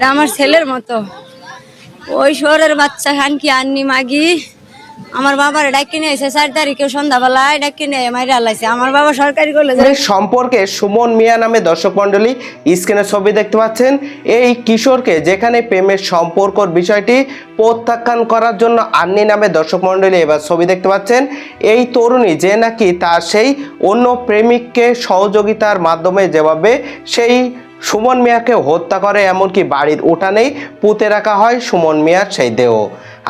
ওটা আমার ছেলের মতো। ওই শহরের বাচ্চা খান কি আননি মাগি? আমার বাবার ডাকি নিয়ে এসে চার তারিখে সন্ধ্যাবেলায় ডাকি নিয়ে, মাইরে আলাইছে আমার বাবা সরকারি কলেজে সম্পর্কে সুমন মিয়া নামে দর্শক মন্ডলী স্ক্রিনে ছবি দেখতে পাচ্ছেন। এই কিশোরকে যেখানে প্রেমের সম্পর্কর বিষয়টি প্রত্যাখ্যান করার জন্য আন্নি নামে দর্শক মন্ডলী এবার ছবি দেখতে পাচ্ছেন। এই তরুণী যে নাকি তার সেই অন্য প্রেমিককে সহযোগিতার মাধ্যমে যেভাবে সেই সুমন মিয়াকে হত্যা করে এমনকি বাড়ির উঠানেই পুঁতে রাখা হয় সুমন মিয়ার সেই দেহ।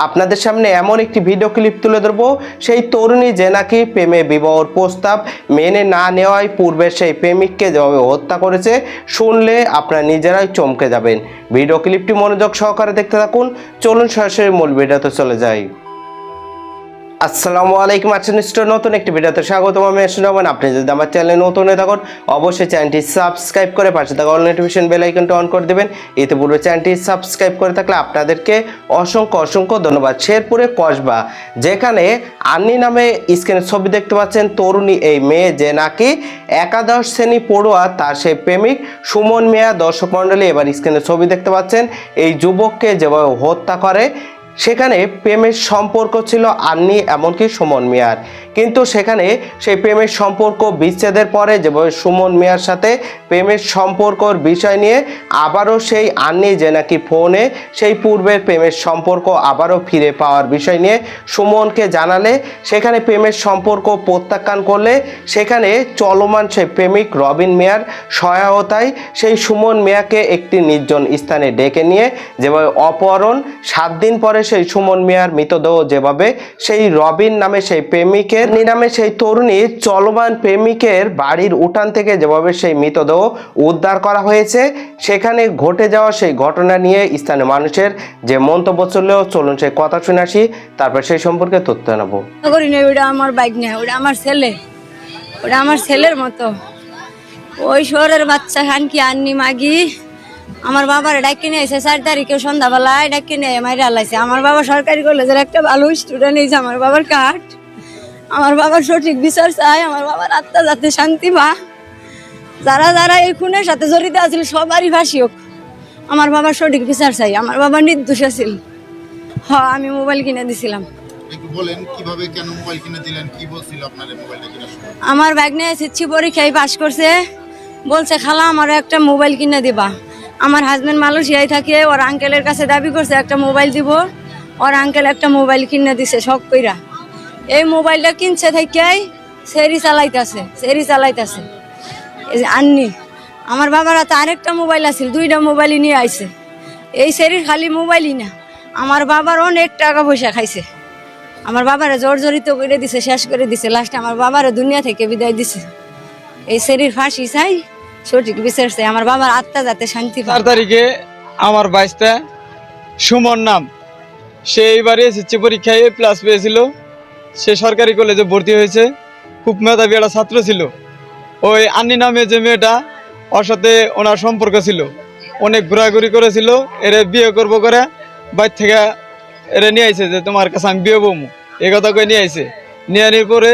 আপনাদের সামনে এমন একটি ভিডিও ক্লিপ তুলে ধরবো, সেই তরুণী যে নাকি প্রেমে বিবাহর প্রস্তাব মেনে না নেওয়ায় পূর্বে সেই প্রেমিককে যেভাবে হত্যা করেছে, শুনলে আপনারা নিজেরাই চমকে যাবেন। ভিডিও ক্লিপটি মনোযোগ সহকারে দেখতে থাকুন, চলুন সরাসরি মূল ভিডিওতে চলে যাই। আসসালামু আলাইকুম আছেন স্টোর নতুন একটি ভিডিওতে স্বাগতম। আমি যাবেন আপনি যদি আমার চ্যানেলে নতুন হয়ে থাকুন, অবশ্যই চ্যানেলটি সাবস্ক্রাইব করে পাশে থাকা অল নোটিফিকেশন বেল অন করে দেবেন। এতে পূর্বে চ্যানেলটি সাবস্ক্রাইব করে থাকলে আপনাদেরকে অসংখ্য অসংখ্য ধন্যবাদ। শেরপুরে কসবা, যেখানে আন্নি নামে স্ক্রিনে ছবি দেখতে পাচ্ছেন তরুণী এই মেয়ে যে নাকি একাদশ শ্রেণি পড়ুয়া, তার সেই প্রেমিক সুমন মিয়া দর্শক মণ্ডলী এবার স্ক্রিনে ছবি দেখতে পাচ্ছেন। এই যুবককে যেভাবে হত্যা করে সেখানে প্রেমের সম্পর্ক ছিল আন্নি এমনকি সুমন মিয়ার। কিন্তু সেখানে সেই প্রেমের সম্পর্ক বিচ্ছেদের পরে যেভাবে সুমন মিয়ার সাথে প্রেমের সম্পর্কর বিষয় নিয়ে আবারও সেই আন্নি যে নাকি ফোনে সেই পূর্বের প্রেমের সম্পর্ক আবারও ফিরে পাওয়ার বিষয় নিয়ে সুমনকে জানালে, সেখানে প্রেমের সম্পর্ক প্রত্যাখ্যান করলে, সেখানে চলমান সেই প্রেমিক রবিন মিয়ার সহায়তায় সেই সুমন মিয়াকে একটি নির্জন স্থানে ডেকে নিয়ে যেভাবে অপহরণ সাত দিন পরে সেই সুমন মিয়ার মৃতদেহ যেভাবে সেই রবিন নামে সেই প্রেমিকের নামে সেই তরুণীর চলমান প্রেমিকের বাড়ির উঠান থেকে যেভাবে সেই মৃতদেহ উদ্ধার করা হয়েছে, সেখানে ঘটে যাওয়া সেই ঘটনা নিয়ে স্থানীয় মানুষের যে মন্তব্য চললেও চলুন সেই কথা শুনে আসি, তারপর সেই সম্পর্কে তথ্য নেব করি আমার বাইক না ওটা আমার ছেলে ওটা আমার ছেলের মতো। ওই শহরের বাচ্চা খান কি আননি মাগি? আমার বাবার ডাকি নিয়ে এসে চার তারিখে সন্ধ্যাবেলায় ডাকি নিয়ে মাইরে আলাইছে আমার বাবা সরকারি কলেজের একটা ভালো স্টুডেন্ট হয়েছে আমার বাবার কাঠ। আমার বাবার সঠিক বিচার চাই আমার বাবার আত্মা যাতে শান্তি পা যারা যারা এই খুনের সাথে জড়িত আছিল সবারই ফাঁসি হোক। আমার বাবার সঠিক বিচার চাই আমার বাবা নির্দোষ আছিল। হ আমি মোবাইল কিনে দিছিলাম। একটু বলেন কীভাবে কেন মোবাইল কিনে দিলেন? কি বলছিল আপনার মোবাইলটা কেনার সময়? আমার ভাগ্নে এসেছি পরীক্ষায় পাশ করছে। বলছে খালা আমার একটা মোবাইল কিনে দিবা। আমার হাজব্যান্ড মালয়েশিয়ায় থাকে, ওর আঙ্কেলের কাছে দাবি করছে, একটা মোবাইল দিব। ওর আঙ্কেল একটা মোবাইল কিনে দিছে, শখ কইরা। এই মোবাইলটা কিনছে থেকেই সেরি চালাইতাছে সেরি চালাইতাছে। আননি, আমার বাবার হাতে আরেকটা মোবাইল আছিল, দুইটা মোবাইলই নিয়ে আইছে। এই সেরির খালি মোবাইলই না, আমার বাবার অনেক টাকা পয়সা খাইছে। আমার বাবারে জর্জরিত করে দিছে, শেষ করে দিছে, লাস্টে আমার বাবারে দুনিয়া থেকে বিদায় দিছে। এই শরীর ফাঁসি চাই সঠিক বিচার আমার বাবার আত্মা যাতে শান্তি চার তারিখে আমার বাইশটা সুমন নাম, সে এইবারে এসেছে পরীক্ষায় প্লাস পেয়েছিল। সে সরকারি কলেজে ভর্তি হয়েছে, খুব মেধাবী একটা ছাত্র ছিল। ওই আন্নি নামে যে মেয়েটা, ওর সাথে ওনার সম্পর্ক ছিল। অনেক ঘোরাঘুরি করেছিল, এরে বিয়ে করব করে বাইর থেকে এরে নিয়ে আইছে যে তোমার কাছে আমি বিয়ে বমু। এই কথা কয়ে নিয়ে আইছে। নিয়ে আনির পরে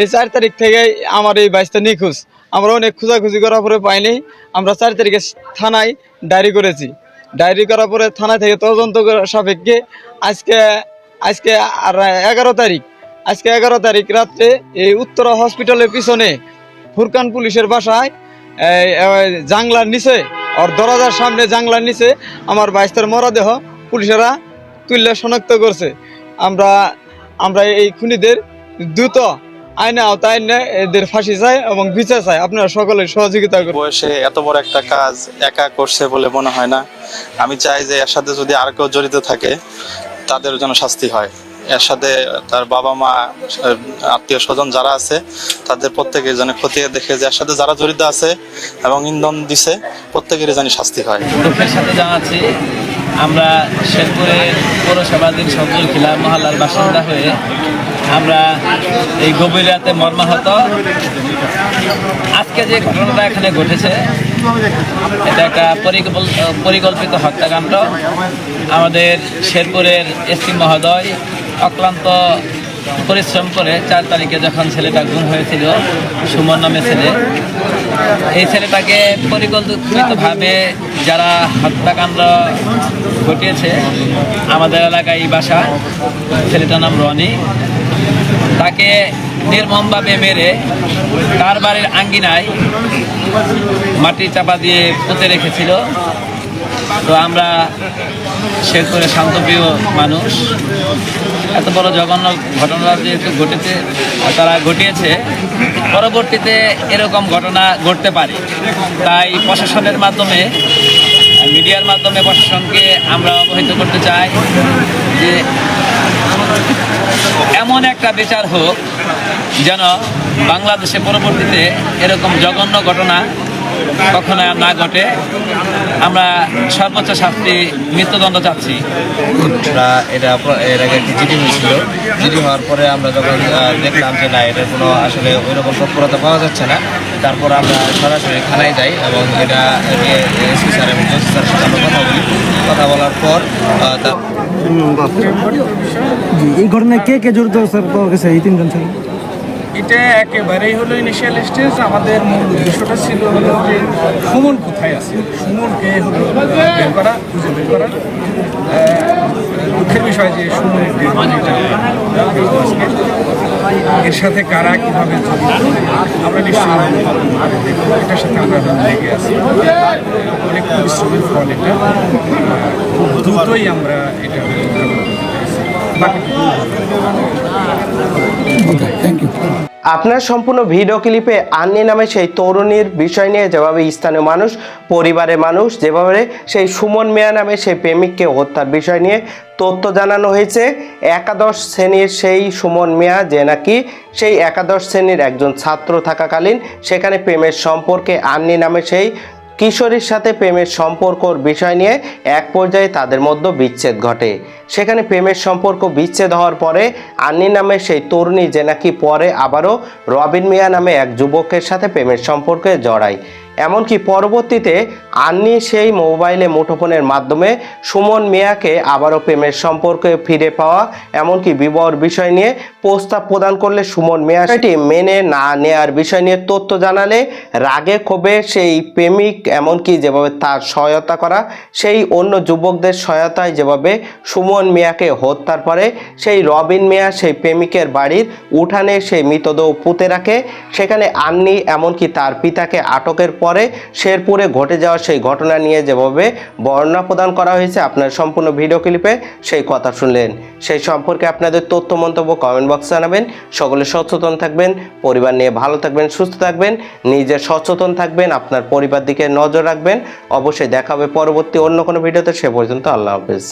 এই চার তারিখ থেকে আমার এই বাইশটা নিখোঁজ। আমরা অনেক খোঁজাখুঁজি করার পরে পাইনি। আমরা চার তারিখে থানায় ডায়েরি করেছি। ডায়েরি করার পরে থানা থেকে তদন্ত সাপেক্ষে আজকে আজকে আর এগারো তারিখ, আজকে এগারো তারিখ রাত্রে এই উত্তরা হসপিটালের পিছনে ফুরকান পুলিশের বাসায় জাংলার নিচে ওর দরজার সামনে জাংলার নিচে আমার বাইশটার মরদেহ পুলিশেরা তুললে শনাক্ত করছে। আমরা আমরা এই খুনিদের দ্রুত আইনে আওতায় এনে এদের ফাঁসি চাই এবং বিচার চাই আপনারা সকলের সহযোগিতা করুন। বয়সে এত বড় একটা কাজ একা করছে বলে মনে হয় না। আমি চাই যে এর সাথে যদি আর কেউ জড়িত থাকে তাদের যেন শাস্তি হয়। এর সাথে তার বাবা মা আত্মীয় স্বজন যারা আছে তাদের প্রত্যেকের যেন খতিয়ে দেখে যে এর সাথে যারা জড়িত আছে এবং ইন্ধন দিছে প্রত্যেকেরই যেন শাস্তি হয়। দুঃখের সাথে জানাচ্ছি আমরা শেরপুরে পৌরসভাধীন সবজুল খিলা মহল্লার বাসিন্দা হয়ে আমরা এই গভীর রাতে মর্মাহত। আজকে যে ঘটনাটা এখানে ঘটেছে, এটা একটা পরিকল্প- পরিকল্পিত হত্যাকাণ্ড। আমাদের শেরপুরের এসপি মহোদয় অক্লান্ত পরিশ্রম করে চার তারিখে যখন ছেলেটা গুম হয়েছিল, সুমন নামে ছেলে, এই ছেলেটাকে পরিকল্পিতভাবে যারা হত্যাকাণ্ড ঘটিয়েছে, আমাদের এলাকায় এই বাসা, ছেলেটার নাম রনি, তাকে নির্মমভাবে মেরে তার বাড়ির আঙ্গিনায় মাটি চাপা দিয়ে পুঁতে রেখেছিল। তো আমরা শেরপুরে শান্তপ্রিয় মানুষ। এত বড় জঘন্য ঘটনা যেহেতু ঘটেছে, তারা ঘটিয়েছে, পরবর্তীতে এরকম ঘটনা ঘটতে পারে। তাই প্রশাসনের মাধ্যমে, মিডিয়ার মাধ্যমে প্রশাসনকে আমরা অবহিত করতে চাই যে এমন একটা বিচার হোক যেন বাংলাদেশে পরবর্তীতে এরকম জঘন্য ঘটনা কখনো আর না ঘটে। আমরা সর্বোচ্চ শাস্তি মৃত্যুদণ্ড চাচ্ছি। আমরা এটা এর আগে একটি জিডি হয়েছিল। জিডি হওয়ার পরে আমরা যখন দেখলাম যে না এটার কোনো আসলে ওই রকম তৎপরতা পাওয়া যাচ্ছে না তারপর আমরা সরাসরি থানায় যাই এবং এটা এসপি স্যার এবং জসি স্যারের সাথে আমরা কথা বলি। কথা বলার পর জি এই ঘটনায় কে কে জড়িত স্যার পাওয়া গেছে এই তিনজন থেকে এটা একেবারেই হলো ইনিশিয়াল স্টেজ আমাদের মূল উদ্দেশ্যটা ছিল হলো যে সুমন কোথায় আছে? সুমনকে হলো বের করা, খুঁজে বের করা। দুঃখের বিষয় যে সুমনের এর সাথে কারা কীভাবে আমরা নিশ্চয়ই। এটার সাথে আমরা লেগে আছি। অনেক পরিশ্রমের ফল এটা। খুব দ্রুতই আমরা এটা আপনার সম্পূর্ণ ভিডিও ক্লিপে আন্নি নামে সেই তরুণীর বিষয় নিয়ে যেভাবে স্থানীয় মানুষ, পরিবারের মানুষ, যেভাবে সেই সুমন মিয়া নামে সেই প্রেমিককে হত্যার বিষয় নিয়ে তথ্য জানানো হয়েছে, একাদশ শ্রেণির সেই সুমন মিয়া যে নাকি সেই একাদশ শ্রেণির একজন ছাত্র থাকাকালীন সেখানে প্রেমের সম্পর্কে আন্নি নামে সেই কিশোরীর সাথে প্রেমের সম্পর্কর বিষয় নিয়ে এক পর্যায়ে তাদের মধ্যে বিচ্ছেদ ঘটে। সেখানে প্রেমের সম্পর্ক বিচ্ছেদ হওয়ার পরে আন্নি নামে সেই তরুণী যে নাকি পরে আবারও রবিন মিয়া নামে এক যুবকের সাথে প্রেমের সম্পর্কে জড়ায়। এমনকি পরবর্তীতে আন্নি সেই মোবাইলে মুঠোফোনের মাধ্যমে সুমন মিয়াকে আবারও প্রেমের সম্পর্কে ফিরে পাওয়া, এমনকি বিবাহর বিষয় নিয়ে প্রস্তাব প্রদান করলে সুমন মিয়া সেটি মেনে না নেয়ার বিষয় নিয়ে তথ্য জানালে রাগে ক্ষোভে সেই প্রেমিক, এমনকি যেভাবে তার সহায়তা করা, সেই অন্য যুবকদের সহায়তায় যেভাবে সুমন মিয়াকে হত্যার পরে সেই রবিন মিয়া সেই প্রেমিকের বাড়ির উঠানে সেই মৃতদেহ পুঁতে রাখে, সেখানে আন্নি, এমনকি তার পিতাকে আটকের পরে শেরপুরে ঘটে যাওয়া সেই ঘটনা নিয়ে যেভাবে বর্ণনা প্রদান করা হয়েছে, আপনার সম্পূর্ণ ভিডিও ক্লিপে সেই কথা শুনলেন। সেই সম্পর্কে আপনাদের তথ্য, মন্তব্য কমেন্ট বক্সে জানাবেন। সকলে সচেতন থাকবেন, পরিবার নিয়ে ভালো থাকবেন, সুস্থ থাকবেন, নিজে সচেতন থাকবেন, আপনার পরিবার দিকে নজর রাখবেন। অবশ্যই দেখা হবে পরবর্তী অন্য কোনো ভিডিওতে, সে পর্যন্ত আল্লাহ হাফেজ।